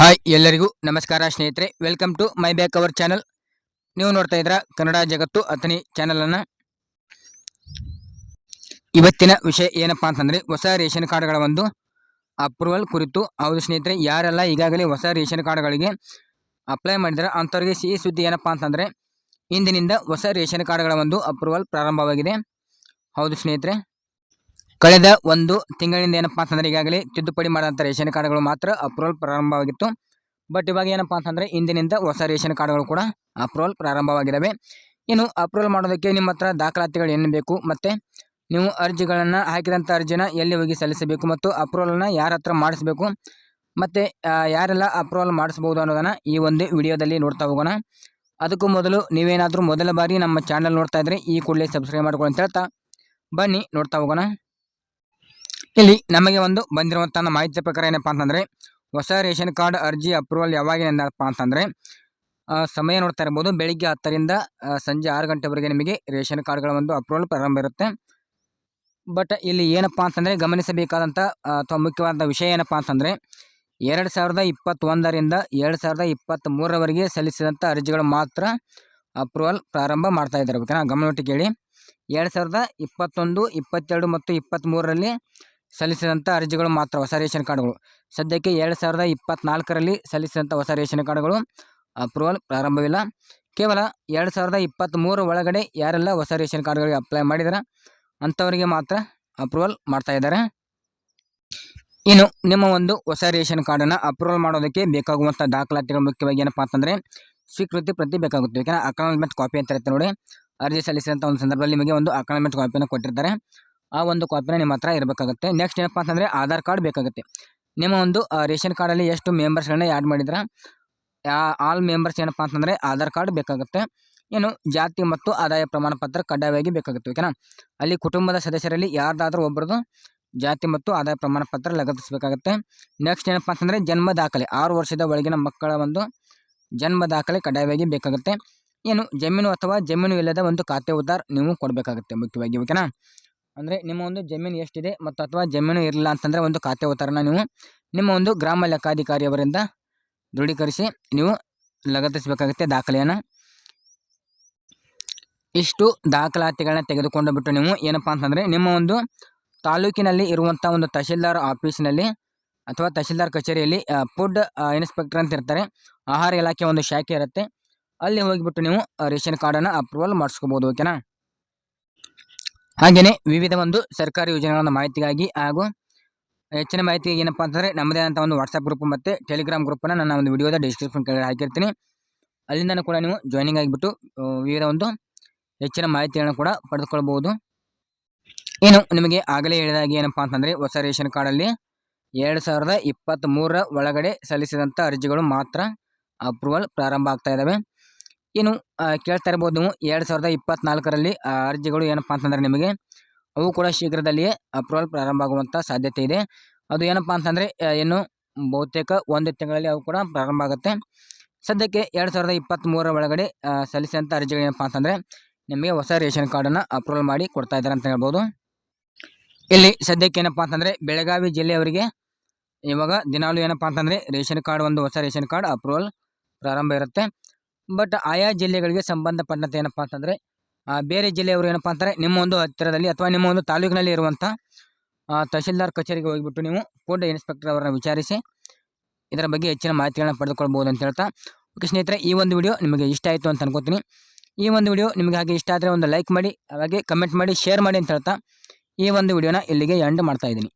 Hi ಎಲ್ಲರಿಗೂ ನಮಸ್ಕಾರ ಸ್ನೇಹಿತರೆ welcome to my back our channel ನೀವು ನೋಡ್ತಾ ಇದ್ರ ಕನ್ನಡ ಜಗತ್ತು ಅಥನಿ ಚಾನಲ್ ಅನ್ನ. ಇವತ್ತಿನ ವಿಷಯ ಏನಪ್ಪಾ ಅಂತಂದ್ರೆ, ಹೊಸ ರೇಷನ್ ಕಾರ್ಡ್ಗಳ ಒಂದು ಅಪ್ರೂವಲ್ ಕುರಿತು. ಹೌದು ಸ್ನೇಹಿತರೆ, ಯಾರೆಲ್ಲ ಈಗಾಗಲೇ ಹೊಸ ರೇಷನ್ ಕಾರ್ಡ್ಗಳಿಗೆ ಅಪ್ಲೈ ಮಾಡಿದ್ರೆ ಅಂಥವ್ರಿಗೆ ಸಿಹಿ ಸುದ್ದಿ ಏನಪ್ಪಾ ಅಂತಂದ್ರೆ, ಇಂದಿನಿಂದ ಹೊಸ ರೇಷನ್ ಕಾರ್ಡ್ಗಳ ಒಂದು ಅಪ್ರೂವಲ್ ಪ್ರಾರಂಭವಾಗಿದೆ. ಹೌದು ಸ್ನೇಹಿತರೆ. ಕಳೆದ ಒಂದು ತಿಂಗಳಿಂದ ಏನಪ್ಪಾ ಅಂತಂದ್ರೆ ಈಗಾಗಲೇ ತಿದ್ದುಪಡಿ ಮಾಡಿದಂಥ ರೇಷನ್ ಕಾರ್ಡ್ಗಳು ಮಾತ್ರ ಅಪ್ರೂವಲ್ ಪ್ರಾರಂಭವಾಗಿತ್ತು. ಬಟ್ ಇವಾಗ ಏನಪ್ಪಾ ಅಂತಂದ್ರೆ ಇಂದಿನಿಂದ ಹೊಸ ರೇಷನ್ ಕಾರ್ಡ್ಗಳು ಕೂಡ ಅಪ್ರೂವಲ್ ಪ್ರಾರಂಭವಾಗಿದ್ದಾವೆ ಇನ್ನು ಅಪ್ರೂವಲ್ ಮಾಡೋದಕ್ಕೆ ನಿಮ್ಮ ಹತ್ರ ದಾಖಲಾತಿಗಳು ಏನು ಬೇಕು ಮತ್ತೆ ನೀವು ಅರ್ಜಿಗಳನ್ನು ಹಾಕಿದಂಥ ಅರ್ಜಿನ ಎಲ್ಲಿ ಹೋಗಿ ಸಲ್ಲಿಸಬೇಕು ಮತ್ತು ಅಪ್ರೂವಲ್ನ ಯಾರ ಹತ್ರ ಮಾಡಿಸಬೇಕು ಮತ್ತೆ ಯಾರೆಲ್ಲ ಅಪ್ರೂವಲ್ ಮಾಡಿಸ್ಬೋದು ಅನ್ನೋದನ್ನ ಈ ಒಂದು ವಿಡಿಯೋದಲ್ಲಿ ನೋಡ್ತಾ ಹೋಗೋಣ. ಅದಕ್ಕೂ ಮೊದಲು ನೀವೇನಾದರೂ ಮೊದಲ ಬಾರಿ ನಮ್ಮ ಚಾನಲ್ ನೋಡ್ತಾ ಇದ್ರೆ ಈ ಕೂಡಲೇ ಸಬ್ಸ್ಕ್ರೈಬ್ ಮಾಡ್ಕೊಳ್ಳಿ ಅಂತ ಹೇಳ್ತಾ ಬನ್ನಿ, ನೋಡ್ತಾ ಹೋಗೋಣ. ಇಲ್ಲಿ ನಮಗೆ ಒಂದು ಬಂದಿರುವಂತಹ ಮಾಹಿತಿ ಪ್ರಕಾರ ಏನಪ್ಪಾ ಅಂತಂದ್ರೆ, ಹೊಸ ರೇಷನ್ ಕಾರ್ಡ್ ಅರ್ಜಿ ಅಪ್ರೂವಲ್ ಯಾವಾಗಿನಪ್ಪ ಅಂತಂದ್ರೆ ಸಮಯ ನೋಡ್ತಾ ಇರ್ಬೋದು. ಬೆಳಿಗ್ಗೆ ಹತ್ತರಿಂದ ಸಂಜೆ ಆರು ಗಂಟೆವರೆಗೆ ನಿಮಗೆ ರೇಷನ್ ಕಾರ್ಡ್ಗಳ ಒಂದು ಅಪ್ರೂವಲ್ ಪ್ರಾರಂಭ ಇರುತ್ತೆ. ಬಟ್ ಇಲ್ಲಿ ಏನಪ್ಪಾ ಅಂತಂದ್ರೆ ಗಮನಿಸಬೇಕಾದಂಥ ಅಥವಾ ಮುಖ್ಯವಾದ ವಿಷಯ ಏನಪ್ಪಾ ಅಂತಂದ್ರೆ, ಎರಡು ಸಾವಿರದ ಇಪ್ಪತ್ತೊಂದರಿಂದ ಎರಡು ಸಾವಿರದ ಇಪ್ಪತ್ತ್ ಮೂರರವರೆಗೆ ಸಲ್ಲಿಸಿದಂಥ ಅರ್ಜಿಗಳು ಮಾತ್ರ ಅಪ್ರೂವಲ್ ಪ್ರಾರಂಭ ಮಾಡ್ತಾ ಇದ್ದಾರೆ. ಓಕೆನಾ? ಗಮನವಿಟ್ಟು ಕೇಳಿ. ಎರಡು ಸಾವಿರದ ಇಪ್ಪತ್ತೊಂದು, ಇಪ್ಪತ್ತೆರಡು ಮತ್ತು ಇಪ್ಪತ್ತ್ಮೂರರಲ್ಲಿ ಸಲ್ಲಿಸಿದಂಥ ಅರ್ಜಿಗಳು ಮಾತ್ರ, ಹೊಸ ರೇಷನ್ ಕಾರ್ಡ್ಗಳು. ಸದ್ಯಕ್ಕೆ ಎರಡು ಸಾವಿರದ ಇಪ್ಪತ್ತ್ನಾಲ್ಕರಲ್ಲಿ ಸಲ್ಲಿಸಿದಂಥ ಹೊಸ ರೇಷನ್ ಕಾರ್ಡ್ಗಳು ಅಪ್ರೂವಲ್ ಪ್ರಾರಂಭವಿಲ್ಲ. ಕೇವಲ ಎರಡು ಸಾವಿರದ ಇಪ್ಪತ್ತ್ಮೂರು ಒಳಗಡೆ ಯಾರೆಲ್ಲ ಹೊಸ ರೇಷನ್ ಕಾರ್ಡ್ಗಳಿಗೆ ಅಪ್ಲೈ ಮಾಡಿದಾರೆ, ಅಂಥವರಿಗೆ ಮಾತ್ರ ಅಪ್ರೂವಲ್ ಮಾಡ್ತಾ ಇದ್ದಾರೆ. ಇನ್ನು ನಿಮ್ಮ ಒಂದು ಹೊಸ ರೇಷನ್ ಕಾರ್ಡನ್ನು ಅಪ್ರೂವಲ್ ಮಾಡೋದಕ್ಕೆ ಬೇಕಾಗುವಂಥ ದಾಖಲಾತಿಗಳು ಮುಖ್ಯವಾಗಿ ಏನಪ್ಪಾ ಅಂತಂದರೆ, ಸ್ವೀಕೃತಿ ಪ್ರತಿ ಬೇಕಾಗುತ್ತೆ ಯಾಕಂದರೆ ಅಕ್ನಾಲಜ್ಮೆಂಟ್ ಕಾಪಿ ಅಂತ ಇರುತ್ತೆ ನೋಡಿ. ಅರ್ಜಿ ಸಲ್ಲಿಸಿದಂಥ ಒಂದು ಸಂದರ್ಭದಲ್ಲಿ ನಿಮಗೆ ಒಂದು ಅಕಾನಮೆಂಟ್ ಕಾಪಿಯನ್ನು ಕೊಟ್ಟಿರ್ತಾರೆ. ಆ ಒಂದು ಕಾಪಿನ ನಿಮ್ಮ ಹತ್ರ ಇರಬೇಕಾಗುತ್ತೆ. ನೆಕ್ಸ್ಟ್ ಏನಪ್ಪ ಅಂತಂದರೆ ಆಧಾರ್ ಕಾರ್ಡ್ ಬೇಕಾಗುತ್ತೆ. ನಿಮ್ಮ ಒಂದು ರೇಷನ್ ಕಾರ್ಡಲ್ಲಿ ಎಷ್ಟು ಮೆಂಬರ್ಸ್ಗಳನ್ನ ಆ್ಯಡ್ ಮಾಡಿದ್ರೆ ಆಲ್ ಮೆಂಬರ್ಸ್ ಏನಪ್ಪ ಅಂತಂದರೆ ಆಧಾರ್ ಕಾರ್ಡ್ ಬೇಕಾಗುತ್ತೆ. ಏನು ಜಾತಿ ಮತ್ತು ಆದಾಯ ಪ್ರಮಾಣ ಪತ್ರ ಕಡ್ಡಾಯವಾಗಿ ಬೇಕಾಗುತ್ತೆ ಓಕೆನಾ ಅಲ್ಲಿ ಕುಟುಂಬದ ಸದಸ್ಯರಲ್ಲಿ ಯಾರ್ದಾದ್ರೂ ಒಬ್ಬರದು ಜಾತಿ ಮತ್ತು ಆದಾಯ ಪ್ರಮಾಣ ಪತ್ರ ಲಗತ್ತಿಸಬೇಕಾಗುತ್ತೆ. ನೆಕ್ಸ್ಟ್ ಏನಪ್ಪಾ ಅಂತಂದರೆ ಜನ್ಮ ದಾಖಲೆ, ಆರು ವರ್ಷದ ಒಳಗಿನ ಮಕ್ಕಳ ಒಂದು ಜನ್ಮ ದಾಖಲೆ ಕಡ್ಡಾಯವಾಗಿ ಬೇಕಾಗುತ್ತೆ. ಏನು ಜಮೀನು ಅಥವಾ ಜಮೀನು ಇಲ್ಲದ ಒಂದು ಖಾತೆ ಉದ್ದಾರ ನೀವು ಕೊಡಬೇಕಾಗುತ್ತೆ ಮುಖ್ಯವಾಗಿ ಓಕೆನಾ ಅಂದರೆ ನಿಮ್ಮ ಒಂದು ಜಮೀನು ಎಷ್ಟಿದೆ ಮತ್ತು ಅಥವಾ ಜಮೀನು ಇರಲಿಲ್ಲ ಅಂತಂದರೆ ಒಂದು ಖಾತೆ ಉತ್ತರನ ನೀವು ನಿಮ್ಮ ಒಂದು ಗ್ರಾಮ ಲೆಕ್ಕಾಧಿಕಾರಿಯವರಿಂದ ದೃಢೀಕರಿಸಿ ನೀವು ಲಗತ್ತಿಸಬೇಕಾಗುತ್ತೆ ದಾಖಲೆಯನ್ನು. ಇಷ್ಟು ದಾಖಲಾತಿಗಳನ್ನ ತೆಗೆದುಕೊಂಡು ಬಿಟ್ಟು ನೀವು ಏನಪ್ಪಾ ಅಂತಂದರೆ ನಿಮ್ಮ ಒಂದು ತಾಲೂಕಿನಲ್ಲಿ ಇರುವಂಥ ಒಂದು ತಹಶೀಲ್ದಾರ್ ಆಫೀಸಿನಲ್ಲಿ ಅಥವಾ ತಹಶೀಲ್ದಾರ್ ಕಚೇರಿಯಲ್ಲಿ ಫುಡ್ ಇನ್ಸ್ಪೆಕ್ಟರ್ ಅಂತ ಇರ್ತಾರೆ. ಆಹಾರ ಇಲಾಖೆ ಒಂದು ಶಾಖೆ ಇರುತ್ತೆ. ಅಲ್ಲಿ ಹೋಗಿಬಿಟ್ಟು ನೀವು ರೇಷನ್ ಕಾರ್ಡನ್ನು ಅಪ್ರೂವಲ್ ಮಾಡಿಸ್ಕೋಬೋದು, ಓಕೆನಾ? ಹಾಗೆಯೇ ವಿವಿಧ ಒಂದು ಸರ್ಕಾರಿ ಯೋಜನೆಗಳ ಮಾಹಿತಿಗಾಗಿ ಹಾಗೂ ಹೆಚ್ಚಿನ ಮಾಹಿತಿ ಏನಪ್ಪಾ ಅಂತಂದರೆ ನಮ್ಮದೇ ಆದಂಥ ಒಂದು ವಾಟ್ಸಪ್ ಗ್ರೂಪ್ ಮತ್ತು ಟೆಲಿಗ್ರಾಮ್ ಗ್ರೂಪನ್ನು ನಾನು ಒಂದು ವಿಡಿಯೋದ ಡಿಸ್ಕ್ರಿಪ್ಷನ್ ಕೆಳಗಡೆ ಹಾಕಿರ್ತೀನಿ. ಅಲ್ಲಿಂದ ಕೂಡ ನೀವು ಜಾಯ್ನಿಂಗ್ ಆಗಿಬಿಟ್ಟು ವಿವಿಧ ಒಂದು ಹೆಚ್ಚಿನ ಮಾಹಿತಿಗಳನ್ನು ಕೂಡ ಪಡೆದುಕೊಳ್ಬೋದು ಏನು ನಿಮಗೆ ಆಗಲೇ ಹೇಳಿದಾಗ ಏನಪ್ಪಾ ಅಂತಂದರೆ ಹೊಸ ರೇಷನ್ ಕಾರ್ಡಲ್ಲಿ ಎರಡು ಸಾವಿರದ ಒಳಗಡೆ ಸಲ್ಲಿಸಿದಂಥ ಅರ್ಜಿಗಳು ಮಾತ್ರ ಅಪ್ರೂವಲ್ ಪ್ರಾರಂಭ ಆಗ್ತಾ ಇದ್ದಾವೆ ಆ, ಕೇಳ್ತಾ ಇರ್ಬೋದು ನೀವು ಎರಡು ಸಾವಿರದ ಇಪ್ಪತ್ತ್ನಾಲ್ಕರಲ್ಲಿ ಅರ್ಜಿಗಳು ಏನಪ್ಪಾ ಅಂತಂದರೆ ನಿಮಗೆ ಅವು ಕೂಡ ಶೀಘ್ರದಲ್ಲಿಯೇ ಅಪ್ರೂವಲ್ ಪ್ರಾರಂಭ ಆಗುವಂಥ ಸಾಧ್ಯತೆ ಇದೆ. ಅದು ಏನಪ್ಪಾ ಅಂತಂದರೆ ಏನು ಬಹುತೇಕ ಒಂದು ತಿಂಗಳಲ್ಲಿ ಅವು ಕೂಡ ಪ್ರಾರಂಭ ಆಗುತ್ತೆ. ಸದ್ಯಕ್ಕೆ ಎರಡು ಸಾವಿರದ ಇಪ್ಪತ್ತ್ಮೂರರ ಒಳಗಡೆ ಸಲ್ಲಿಸಿದಂಥ ಅರ್ಜಿಗಳು ಏನಪ್ಪಾ ಅಂತಂದರೆ ನಿಮಗೆ ಹೊಸ ರೇಷನ್ ಕಾರ್ಡನ್ನು ಅಪ್ರೂವಲ್ ಮಾಡಿ ಕೊಡ್ತಾ ಇದ್ದಾರೆ ಅಂತ ಹೇಳ್ಬೋದು. ಇಲ್ಲಿ ಸದ್ಯಕ್ಕೆ ಏನಪ್ಪಾ ಅಂತಂದರೆ ಬೆಳಗಾವಿ ಜಿಲ್ಲೆಯವರಿಗೆ ಇವಾಗ ದಿನಾಲು ಏನಪ್ಪಾ ಅಂತಂದರೆ ರೇಷನ್ ಕಾರ್ಡ್ ಒಂದು ಹೊಸ ರೇಷನ್ ಕಾರ್ಡ್ ಅಪ್ರೂವಲ್ ಪ್ರಾರಂಭ ಇರುತ್ತೆ. ಬಟ್ ಆಯಾ ಜಿಲ್ಲೆಗಳಿಗೆ ಸಂಬಂಧಪಟ್ಟಂತೆ ಏನಪ್ಪಾ ಅಂತಂದರೆ ಬೇರೆ ಜಿಲ್ಲೆಯವರು ಏನಪ್ಪಾ ಅಂತಾರೆ ನಿಮ್ಮ ಒಂದು ಹತ್ತಿರದಲ್ಲಿ ಅಥವಾ ನಿಮ್ಮ ಒಂದು ತಾಲೂಕಿನಲ್ಲಿ ಇರುವಂಥ ತಹಶೀಲ್ದಾರ್ ಕಚೇರಿಗೆ ಹೋಗಿಬಿಟ್ಟು ನೀವು ಫುಡ್ ಇನ್ಸ್ಪೆಕ್ಟರ್ ಅವರನ್ನು ವಿಚಾರಿಸಿ ಇದರ ಬಗ್ಗೆ ಹೆಚ್ಚಿನ ಮಾಹಿತಿಗಳನ್ನ ಪಡೆದುಕೊಳ್ಬೋದು ಅಂತ ಹೇಳ್ತಾ. ಓಕೆ ಸ್ನೇಹಿತರೆ, ಈ ಒಂದು ವಿಡಿಯೋ ನಿಮಗೆ ಇಷ್ಟ ಆಯಿತು ಅಂತ ಅನ್ಕೋತೀನಿ. ಈ ಒಂದು ವಿಡಿಯೋ ನಿಮಗೆ ಹಾಗೆ ಇಷ್ಟ ಆದರೆ ಒಂದು ಲೈಕ್ ಮಾಡಿ, ಹಾಗೆ ಕಮೆಂಟ್ ಮಾಡಿ, ಶೇರ್ ಮಾಡಿ ಅಂತ ಹೇಳ್ತಾ ಈ ಒಂದು ವಿಡಿಯೋನ ಇಲ್ಲಿಗೆ ಎಂಡ್ ಮಾಡ್ತಾ ಇದ್ದೀನಿ.